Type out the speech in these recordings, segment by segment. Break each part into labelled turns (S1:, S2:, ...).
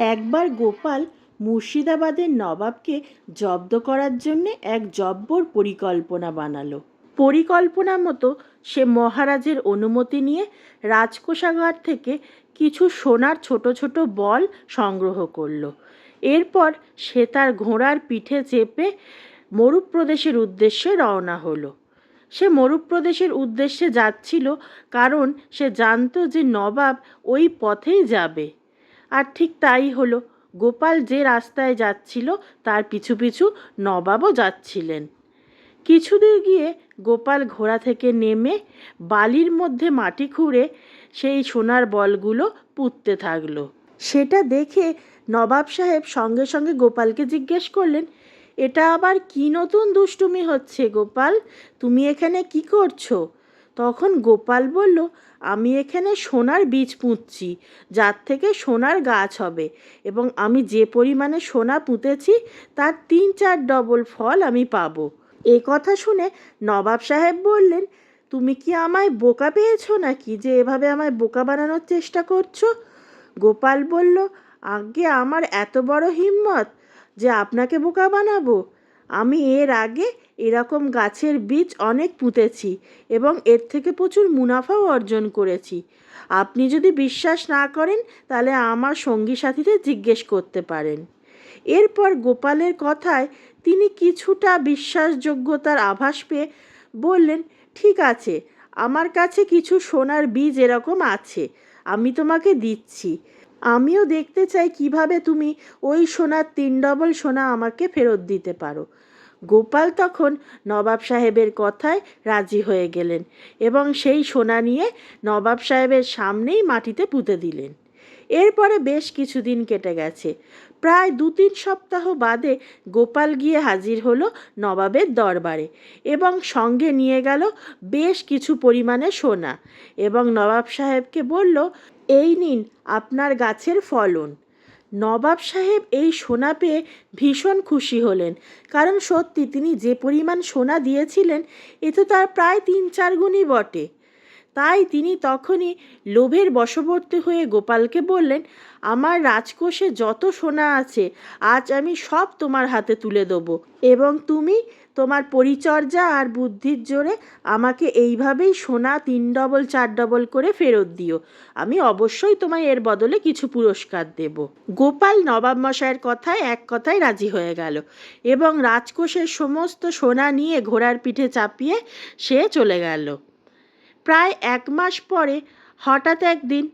S1: একবার গোপাল মুর্শিদাবাদের নবাবকে জব্দ করার জন্যে এক জব্বর পরিকল্পনা বানালো। পরিকল্পনা মতো সে মহারাজের অনুমতি নিয়ে রাজকোষাগার থেকে কিছু সোনার ছোট ছোট বল সংগ্রহ করল। এরপর সে তার ঘোড়ার পিঠে চেপে মরুপ্রদেশের উদ্দেশ্যে রওনা হলো। সে মরুপ্রদেশের উদ্দেশ্যে যাচ্ছিল কারণ সে জানতো যে নবাব ওই পথেই যাবে। আর ঠিক তাই হলো। গোপাল যে রাস্তায় যাচ্ছিল, তার পিছু পিছু নবাবও যাচ্ছিলেন। কিছুদূর গিয়ে গোপাল ঘোড়া থেকে নেমে বালির মধ্যে মাটি খুঁড়ে সেই সোনার বলগুলো পুঁততে থাকল। সেটা দেখে নবাব সাহেব সঙ্গে সঙ্গে গোপালকে জিজ্ঞেস করলেন, এটা আবার কি নতুন দুষ্টুমি হচ্ছে গোপাল? তুমি এখানে কি করছ? তখন গোপাল বলল, আমি এখানে সোনার বীজ পুঁতছি, যার থেকে সোনার গাছ হবে, এবং আমি যে পরিমাণে সোনা পুঁতেছি, তার তিন চার ডবল ফল আমি পাব। এ কথা শুনে নবাব সাহেব বললেন, তুমি কি আমায় বোকা পেয়েছ নাকি যে এভাবে আমায় বোকা বানানোর চেষ্টা করছ? গোপাল বলল আগে আমার এত বড় হিম্মত যে আপনাকে বোকা বানাবো। আমি এর আগে এরকম গাছের বীজ অনেক পুঁতেছি এবং এর থেকে প্রচুর মুনাফাও অর্জন করেছি। আপনি যদি বিশ্বাস না করেন, তাহলে আমার সঙ্গী সাথীদের জিজ্ঞেস করতে পারেন। এরপর গোপালের কথায় তিনি কিছুটা বিশ্বাসযোগ্যতার আভাস পেয়ে বললেন, ঠিক আছে, আমার কাছে কিছু সোনার বীজ এরকম আছে, আমি তোমাকে দিচ্ছি। আমিও দেখতে চাই কীভাবে তুমি ওই সোনার তিন ডবল সোনা আমাকে ফেরত দিতে পারো। গোপাল তখন নবাব সাহেবের কথায় রাজি হয়ে গেলেন এবং সেই সোনা নিয়ে নবাব সাহেবের সামনেই মাটিতে পুঁতে দিলেন। এরপরে বেশ কিছুদিন কেটে গেছে। প্রায় দু তিন সপ্তাহ বাদে গোপাল গিয়ে হাজির হলো নবাবের দরবারে এবং সঙ্গে নিয়ে গেল বেশ কিছু পরিমাণে সোনা এবং নবাব সাহেবকে বলল, এই নিন আপনার গাছের ফলন। নবাব সাহেব এই সোনা পেয়ে ভীষণ খুশি হলেন, কারণ সত্যি তিনি যে পরিমাণ সোনা দিয়েছিলেন, এ তো তার প্রায় তিন চার গুণই বটে। তাই তিনি তখনই লোভের বশবর্তী হয়ে গোপালকে বললেন, আমার রাজকোষে যত সোনা আছে, আজ আমি সব তোমার হাতে তুলে দেবো এবং তুমি তোমার পরিচর্যা আর বুদ্ধির জোরে আমাকে এইভাবেই সোনা তিন ডবল, চার ডবল করে ফেরত দিও। আমি অবশ্যই তোমায় এর বদলে কিছু পুরস্কার দেব। গোপাল নবাব মশাইয়ের কথায় এক কথায় রাজি হয়ে গেল এবং রাজকোষের সমস্ত সোনা নিয়ে ঘোড়ার পিঠে চাপিয়ে সে চলে গেল। প্রায় এক মাস পরে হঠাৎ একদিন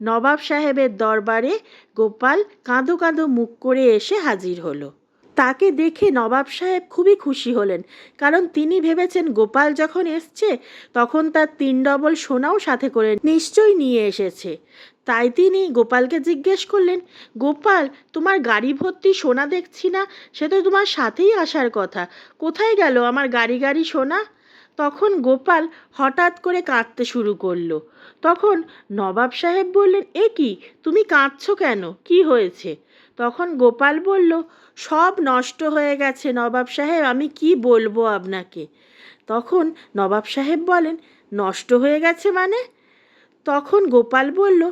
S1: নবাব সাহেবের দরবারে গোপাল কাঁদো কাঁদো মুখ করে এসে হাজির হলো। তাকে দেখে নবাব সাহেব খুবই খুশি হলেন, কারণ তিনি ভেবেছেন গোপাল যখন এসছে তখন তার তিন ডবল সোনাও সাথে করে নিশ্চয়ই নিয়ে এসেছে। তাই তিনি গোপালকে জিজ্ঞেস করলেন, গোপাল, তোমার গাড়ি ভর্তি সোনা দেখছি না, সে তো তোমার সাথেই আসার কথা। কোথায় গেল আমার গাড়ি গাড়ি সোনা? তখন গোপাল হঠাৎ করে কাঁদতে শুরু করল। তখন নবাব সাহেব বললেন, এ কি? তুমি কাঁদছ কেন? কি হয়েছে? তখন গোপাল বলল, সব নষ্ট হয়ে গেছে নবাব সাহেব, আমি কি বলব আপনাকে? তখন নবাব সাহেব বলেন, নষ্ট হয়ে গেছে মানে? তখন গোপাল বলল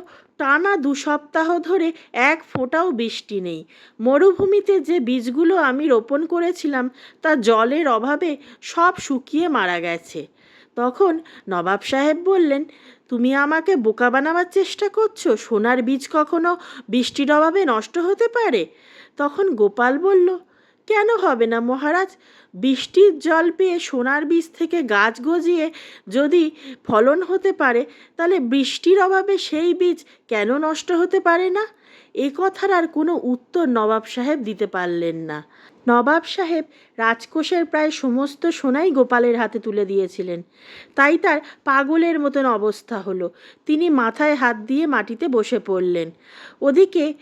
S1: টানা দু সপ্তাহ ধরে এক ফোঁটাও বৃষ্টি নেই। মরুভূমিতে যে বীজগুলো আমি রোপণ করেছিলাম, তা জলের অভাবে সব শুকিয়ে মারা গেছে। তখন নবাব সাহেব বললেন, তুমি আমাকে বোকা বানাবার চেষ্টা করছ? সোনার বীজ কখনো বৃষ্টির অভাবে নষ্ট হতে পারে? তখন গোপাল বলল কেন হবে না, মহারাজ? বৃষ্টির জল পেয়ে সোনার বীজ থেকে গাছ গজিয়ে যদি ফলন হতে পারে, তাহলে বৃষ্টির অভাবে সেই বীজ কেন নষ্ট হতে পারে না? এ কথার আর কোনো উত্তর নবাব সাহেব দিতে পারলেন না। নবাব সাহেব রাজকোষের প্রায় সমস্ত সোনাই গোপালের হাতে তুলে দিয়েছিলেন। তাই তার পাগলের মতন অবস্থা হলো। তিনি মাথায় হাত দিয়ে মাটিতে বসে পড়লেন। ওদিকে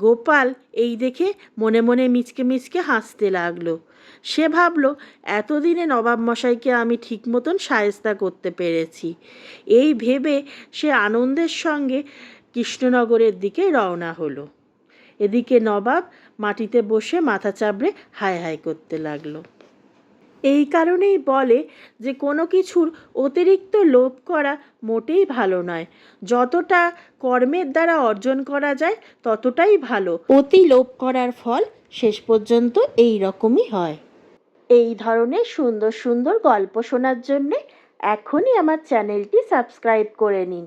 S1: গোপাল এই দেখে মনে মনে মিচকে মিচকে হাসতে লাগল। সে ভাবলো, এতদিনে নবাব মশাইকে আমি ঠিক মতন সায়স্তা করতে পেরেছি। এই ভেবে সে আনন্দের সঙ্গে কৃষ্ণনগরের দিকে রওনা হলো। এদিকে নবাব মাটিতে বসে মাথা চাবড়ে হায় হায় করতে লাগল। এই কারণেই বলে যে, কোনো কিছুর অতিরিক্ত লোভ করা মোটেই ভালো নয়। যতটা কর্মের দ্বারা অর্জন করা যায়, ততটাই ভালো। অতি লোভ করার ফল শেষ পর্যন্ত এই রকমই হয়। এই ধরনের সুন্দর সুন্দর গল্প শোনার জন্যে এখনই আমার চ্যানেলটি সাবস্ক্রাইব করে নিন।